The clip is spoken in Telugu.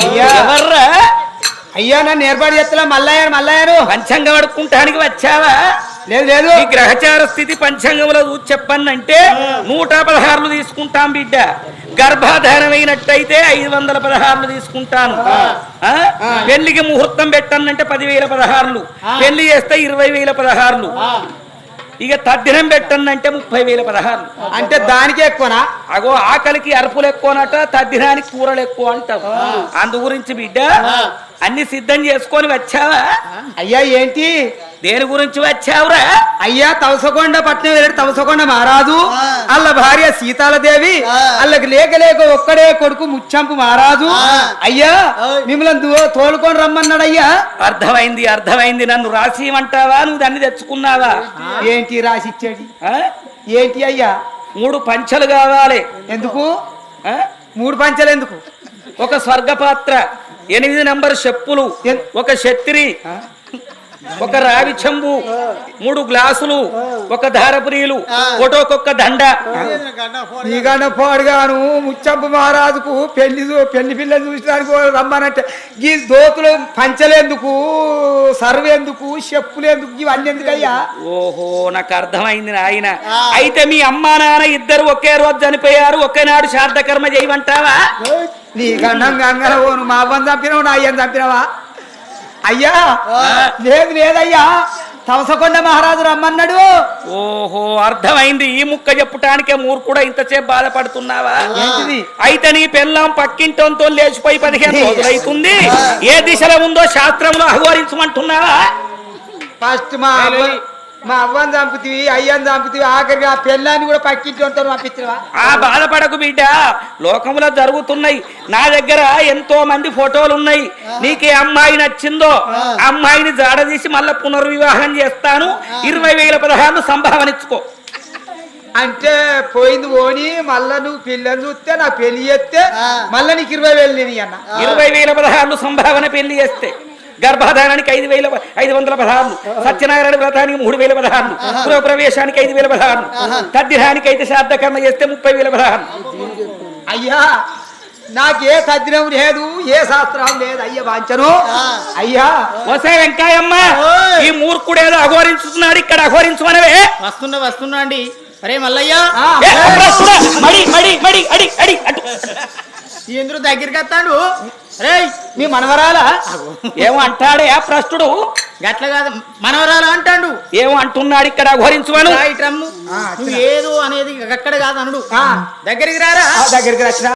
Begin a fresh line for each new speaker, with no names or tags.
అయ్యా.
ఎవర్రా?
అయ్యా నన్ను ఏర్పాటు చేస్తా మల్లయ్య మల్లయ్యను.
పంచాంగం అడుక్కుంటానికి వచ్చావా?
లేదు లేదు.
ఈ గ్రహచార స్థితి పంచాంగంలో చూసి చెప్పన్నంటే నూట పదహారులు తీసుకుంటాం బిడ్డ. గర్భధారణమైనట్టయితే ఐదు వందల పదహారులు తీసుకుంటాను? పెళ్ళికి ముహూర్తం పెట్టన్నంటే పదివేల పదహారులు. పెళ్ళి చేస్తే ఇరవై వేల పదహారులు. ఇక తద్దినం పెట్టన్నంటే ముప్పై వేల పదహారులు
అంటే దానికే ఎక్కువనా?
అగో ఆకలికి అరుపులు ఎక్కువనట తద్దినానికి కూరలు ఎక్కువ అంటాం అందు గురించి బిడ్డ అన్ని సిద్ధం చేసుకొని వచ్చావా?
అయ్యా ఏంటి?
దేని గురించి వచ్చావురా?
అయ్యా తవసకొండ పట్నం వెళ్ళాడు తవసకొండ మహారాజు అల్ల భార్య సీతాలదేవి అల్లకి లేక లేక ఒక్కడే కొడుకు ముచ్చంపు మహారాజు. అయ్యా మిమ్మల్ని తోలుకొని రమ్మన్నాడు అయ్యా
అర్థమైంది అర్థమైంది. నన్ను రాసిమంటావా నువ్వు దాన్ని తెచ్చుకున్నావా?
ఏంటి? రాసిచ్చేది?
ఆ?
ఏంటి అయ్యా?
మూడు పంచలు కావాలి.
ఎందుకు? మూడు పంచలు ఎందుకు?
ఒక స్వర్గపాత్ర ఎనిమిది నంబర్ చెప్పులు ఒక శత్రి ఒక రావి చెంబు మూడు గ్లాసులు ఒక ధారపురీలు ఫోటోకొక్క దండ.
నీకన్నా పాడుగాను ముచ్చంపు మహారాజుకు పెళ్ళి చూ- పెళ్ళి పిల్ల చూసడానికి రమ్మనంటే ఈ దోతులు పంచలేందుకు సర్వేందుకు చెప్పులేందుకు ఇవన్నీ ఎందుకయ్యా?
ఓహో నాకు అర్థమైంది నాయన. అయితే మీ అమ్మా నాన్న ఇద్దరు ఒకే రోజు చనిపోయారు ఒకేనాడు శారదకర్మ చేయమంటావా?
నీకన్నా గంగల పోను మా అవ్వని చంపినావు నా అయ్యని చంపినావా? అయ్యా! లేదు లేదయ్యా! తవసకొండ మహారాజు రమ్మన్నాడు.
ఓహో అర్థమైంది. ఈ ముక్క చెప్పుటానికే మూర్ఖుడా ఇంతసేపు బాధపడుతున్నావా? అయితే నీ పెళ్ళాం పక్కింటంతో లేచిపోయి పదిహేను రోజులైతుంది. ఏ దిశలో ఉందో శాస్త్రంలో అహోరించమంటున్నావా
ఫస్ట్ మా మా అవ్వని చంపుతీవి అయ్యని చంపుతీవి ఆఖరికి ఆ పెళ్ళాన్ని కూడా పక్కింటి ఉంటాను పంపించవా
ఆ బాధపడకు బిడ్డ. లోకంలో జరుగుతున్నాయి. నా దగ్గర ఎంతో మంది ఫోటోలు ఉన్నాయి. నీకే అమ్మాయి నచ్చిందో అమ్మాయిని జాడదీసి మళ్ళా పునర్వివాహం చేస్తాను. ఇరవై వేల పదహారు సంభావన ఇచ్చుకో.
అంటే పోయింది పోని మళ్ళా నువ్వు పిల్లని చూస్తే నా పెళ్ళి చేస్తే మళ్ళా నీకు ఇరవై వేలు నేను అన్న
ఇరవై వేల పదహారులు సంభావన పెళ్ళి చేస్తే. గర్భధానానికి ఐదు వేల ఐదు వందల పదహారులు సత్యనారాయణ వ్రతానికి మూడు వేల పదహారులు గృహ ప్రవేశానికి ఐదు వేల పదహారులు తద్దినానికి అయితే శ్రాద్ధకర్మ చేస్తే ముప్పై వేల పదహారులు
అయ్యా నాకే తద్దినం లేదు ఏ శాస్త్రం లేదు అయ్యా వాంచను అయ్యా.
వసే వెంకాయమ్మ ఈ మూర్ఖుడేదో అఘోరించుతున్నాడు ఇక్కడ అఘోరించమనవే.
వస్తున్నా వస్తున్నా అండి అరే మల్లయ్య?
మడి మడి మడి అడి అడి
ఎందుకు దగ్గరికి వస్తాడు. రే
మీ మనవరాలా?
ఏమో అంటాడే ఆ ప్రస్తుడు.
గట్ల కాదు మనవరాలు అంటాడు.
ఏమో అంటున్నాడు ఇక్కడ
నువ్వు ఏదో అనేది అక్కడ కాదు అనుడు.
ఆ,
దగ్గరికి రారా?
ఆ దగ్గరికి వచ్చిన.